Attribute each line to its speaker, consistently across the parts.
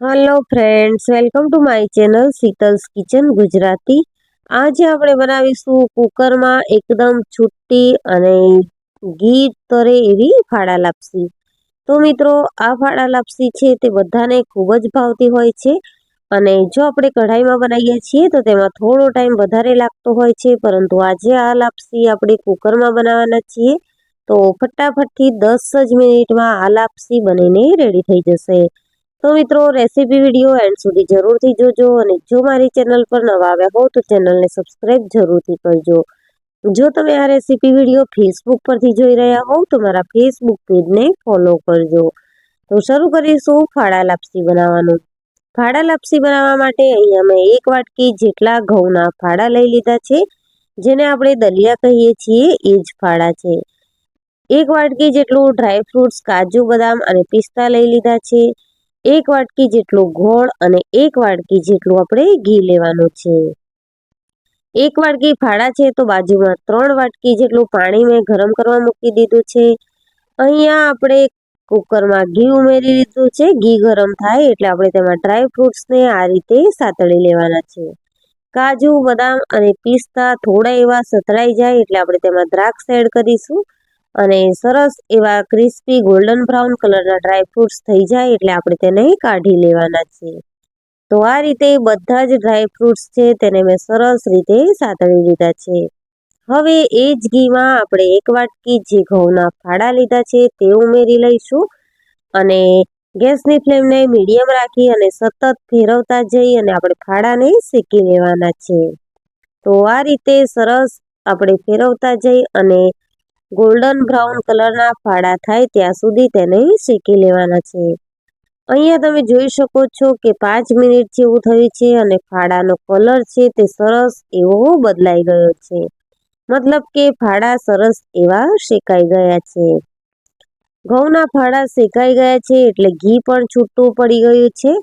Speaker 1: Hello friends welcome to my channel Sheetal's kitchen Gujarati આજે આપણે બનાવીશું કુકરમાં એકદમ છુટ્ટી અને ઘી તરે એવી ફાડા લાપસી. તો મિત્રો, આ ફાડા લાપસી છે તે બધાને ખૂબ જ ભાવતી હોય છે અને જો આપણે કઢાઈમાં બનાવીએ છીએ તો તેમાં થોડો ટાઈમ વધારે લાગતો હોય છે, પરંતુ આજે આ લાપસી આપણે કુકરમાં બનાવવાના છીએ. તો ફટાફટથી દસ જ મિનિટમાં આ લાપસી બનીને રેડી થઈ જશે. તો મિત્રો રેસીપી વીડિયો એન્ડ સુધી જરૂરથી જોજો અને જો મારી ચેનલ પર નવા આવ્યા હો, તો ચેનલને સબસ્ક્રાઈબ જરૂરથી કરજો. જો તમે આ રેસીપી વીડિયો ફેસબુક પરથી જોઈ રહ્યા હોવ તો મારા ફેસબુક પેજને ફોલો કરજો. તો શરૂ કરીશું ફાડા લાપસી બનાવવાનું. ફાડા લાપસી બનાવવા માટે અહીંયા મેં એક વાટકી જેટલા ઘઉંના ફાડા લઈ લીધા છે, જેને આપણે દલિયા કહીએ છીએ, એ જ ફાડા છે. એક વાટકી જેટલું ડ્રાય ફ્રૂટ્સ કાજુ, બદામ અને પિસ્તા લઈ લીધા છે. એક વાટકી જેટલું ગોળ અને એક વાટકી જેટલું આપણે ઘી લેવાનું છે. એક વાટકી ફાળા છે તો બાજુમાં ત્રણ વાટકી જેટલું પાણી મેં ગરમ કરવા મૂકી દીધું છે. અહીંયા આપણે કુકરમાં ઘી ઉમેરી દીધું છે. ઘી ગરમ થાય એટલે આપણે તેમાં ડ્રાય ફ્રૂટ્સને આ રીતે સાતળી લેવાના છે. કાજુ, બદામ અને પિસ્તા થોડા એવા સતળાઈ જાય એટલે આપણે તેમાં દ્રાક્ષ એડ કરીશું. અને સરસ એવા ક્રિસ્પી ગોલ્ડન બ્રાઉન કલરના ડ્રાય ફ્રૂટ્સ થઈ જાય એટલે આપણે તેને કાઢી લેવાના છે તો આ રીતે બધા જ ડ્રાય ફ્રૂટ્સ છે તેને મેં સરસ રીતે સાતળી લીધા છે. હવે એ જ ઘીમાં આપણે એક વાટકી જે ઘઉંના ફાડા લીધા છે તે ઉમેરી લઈશું અને ગેસની ફ્લેમને મીડિયમ રાખી અને સતત ફેરવતા જઈ અને આપણે ફાડાને શેકી લેવાના છે. તો આ રીતે સરસ આપણે ફેરવતા જઈ અને ગોલ્ડન બ્રાઉન કલરના ફાળા થાય ત્યાં સુધી તેને શેકી લેવાના છે. અહીંયા તમે જોઈ શકો છો કે પાંચ મિનિટ જેવું થયું છે અને ફાડાનો કલર છે તે સરસ એવો બદલાઈ ગયો છે. મતલબ કે ફાડા સરસ એવા શેકાઈ ગયા છે. ઘઉંના ફાળા શેકાઈ ગયા છે એટલે ઘી પણ છૂટું પડી ગયું છે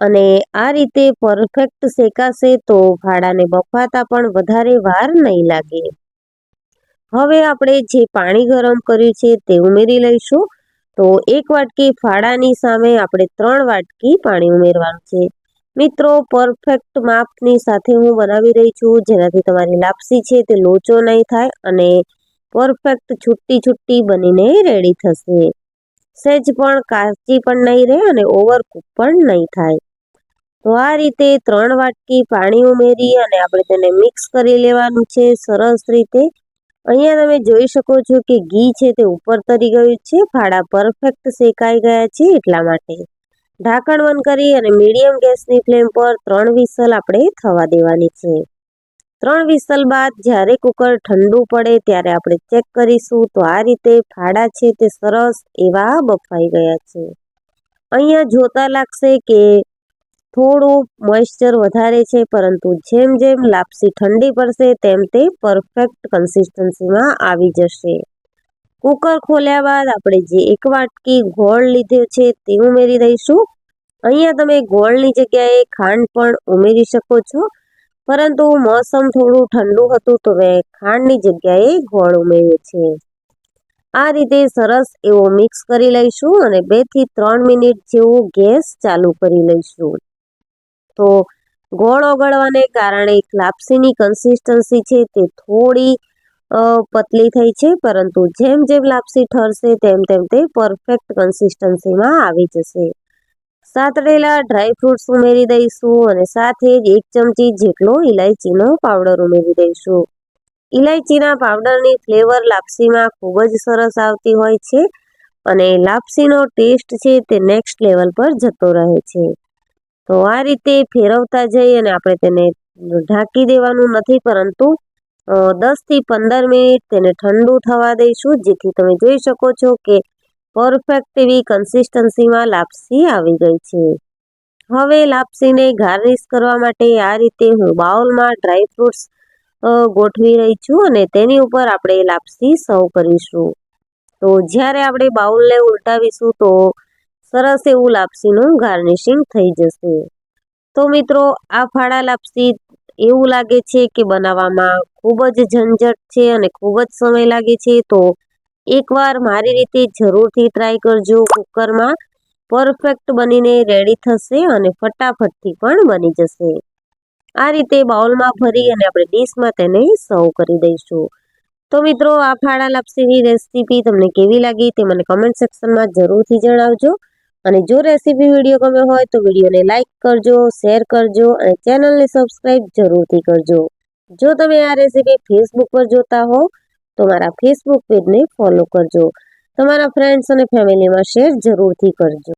Speaker 1: અને આ રીતે પરફેક્ટ શેકાશે તો ફાડાને બફાતા પણ વધારે વાર નહીં લાગે. હવે આપણે જે પાણી ગરમ કર્યું છે તે ઉમેરી લઈશું. તો એક વાટકી ફાળાની સામે આપણે ત્રણ વાટકી પાણી ઉમેરવાનું છે. મિત્રો પરફેક્ટ માપની સાથે હું બનાવી રહી છું. જેનાથી તમારી લાપસી છે તે લોચો નહીં થાય અને પરફેક્ટ છુટ્ટી છુટ્ટી બનીને રેડી થશે. સહેજ પણ કાચી પણ નહીં રહે અને ઓવરકુક પણ નહીં થાય. તો આ રીતે ત્રણ વાટકી પાણી ઉમેરી અને આપણે તેને મિક્સ કરી લેવાનું છે સરસ રીતે. અહીંયા તમે જોઈ શકો છો કે ઘી છે તે ઉપર તરી ગયું છે, ફાડા પરફેક્ટ શેકાઈ ગયા છે એટલા માટે. ઢાંકણ બંધ કરી અને મીડિયમ ગેસની ફ્લેમ પર ત્રણ વિસલ આપણે થવા દેવાની છે. ત્રણ વિસલ બાદ જ્યારે કુકર ઠંડુ પડે ત્યારે આપણે ચેક કરીશું તો આ રીતે ફાડા છે તે સરસ એવા બફાઈ ગયા છે. અહીંયા જોતા લાગશે કે થોડું મોઇશ્ચર વધારે છે, પરંતુ જેમ જેમ લાપસી ઠંડી પડશે, તેમ તે પરફેક્ટ કન્સિસ્ટન્સીમાં આવી જશે. કુકર ખોલ્યા બાદ આપણે જે એક વાટકી ગોળ લીધો છે, તે ઉમેરી દઈશું. અહીંયા તમે ગોળની જગ્યાએ ખાંડ પણ ઉમેરી શકો છો, પરંતુ મોસમ થોડું ઠંડુ હતું, તો મેં ખાંડની જગ્યાએ ગોળ ઉમેર્યો છે. આ રીતે સરસ એવો મિક્સ કરી લઈશું અને બેથી ત્રણ મિનિટ જેવું ગેસ ચાલુ કરી લઈશું. તો ગોળ ઓગળવાને કારણે લાપસીની કન્સિસ્ટન્સી છે તે થોડી પતલી થઈ છે, પરંતુ જેમ જેમ લાપસી ઠરશે તેમ તેમ તે પરફેક્ટ કન્સિસ્ટન્સીમાં આવી જશે. સાતડેલા ડ્રાય ફ્રૂટ્સ ઉમેરી દઈશું અને સાથે જ એક ચમચી જેટલો ઇલાયચીનો પાવડર ઉમેરી દઈશું. ઇલાયચીના પાવડરની ફ્લેવર લાપસીમાં ખૂબ જ સરસ આવતી હોય છે અને લાપસીનો ટેસ્ટ છે તે નેક્સ્ટ લેવલ પર જતો રહે છે. તો આ રીતે ફેરવતા જઈ અને આપણે તેને ઢાંકી દેવાનું નથી, પરંતુ દસથી પંદર મિનિટ તેને ઠંડુ થવા દઈશું, જેથી તમે જોઈ શકો છો કે પરફેક્ટ એવી કન્સિસ્ટન્સીમાં લાપસી આવી ગઈ છે. હવે લાપસીને ગાર્નિશ કરવા માટે આ રીતે હું બાઉલમાં ડ્રાય ફ્રૂટ્સ ગોઠવી રહી છું અને તેની ઉપર આપણે લાપસી સર્વ કરીશું. તો જ્યારે આપણે બાઉલને ઉલટાવીશું તો સરસ એવું લાપસીનું ગાર્નિશિંગ થઈ જશે. તો મિત્રો, આ ફાળા લાપસી એવું લાગે છે કે બનાવવામાં ખૂબ જ ઝંઝટ છે અને ખૂબ જ સમય લાગે છે. તો એકવાર મારી રીતે જરૂરથી ટ્રાય કરજો. કુકરમાં પરફેક્ટ બનીને રેડી થશે અને ફટાફટથી પણ બની જશે. આ રીતે બાઉલમાં ભરી અને આપણે ડીશમાં તેને સર્વ કરી દઈશું. તો મિત્રો, આ ફાળા લાપસીની રેસીપી તમને કેવી લાગી તે મને કમેન્ટ સેક્શનમાં જરૂરથી જણાવજો. અને જો રેસીપી વીડિયો ગમ્યો હોય તો વિડીયોને લાઇક કરજો શેર કરજો અને ચેનલને સબસ્ક્રાઈબ જરૂરથી કરજો. જો તમે આ રેસીપી ફેસબુક પર જોતા હો, તો મારા ફેસબુક પેજને ફોલો કરજો. તમારા ફ્રેન્ડ્સ અને ફેમિલીમાં શેર જરૂરથી કરજો.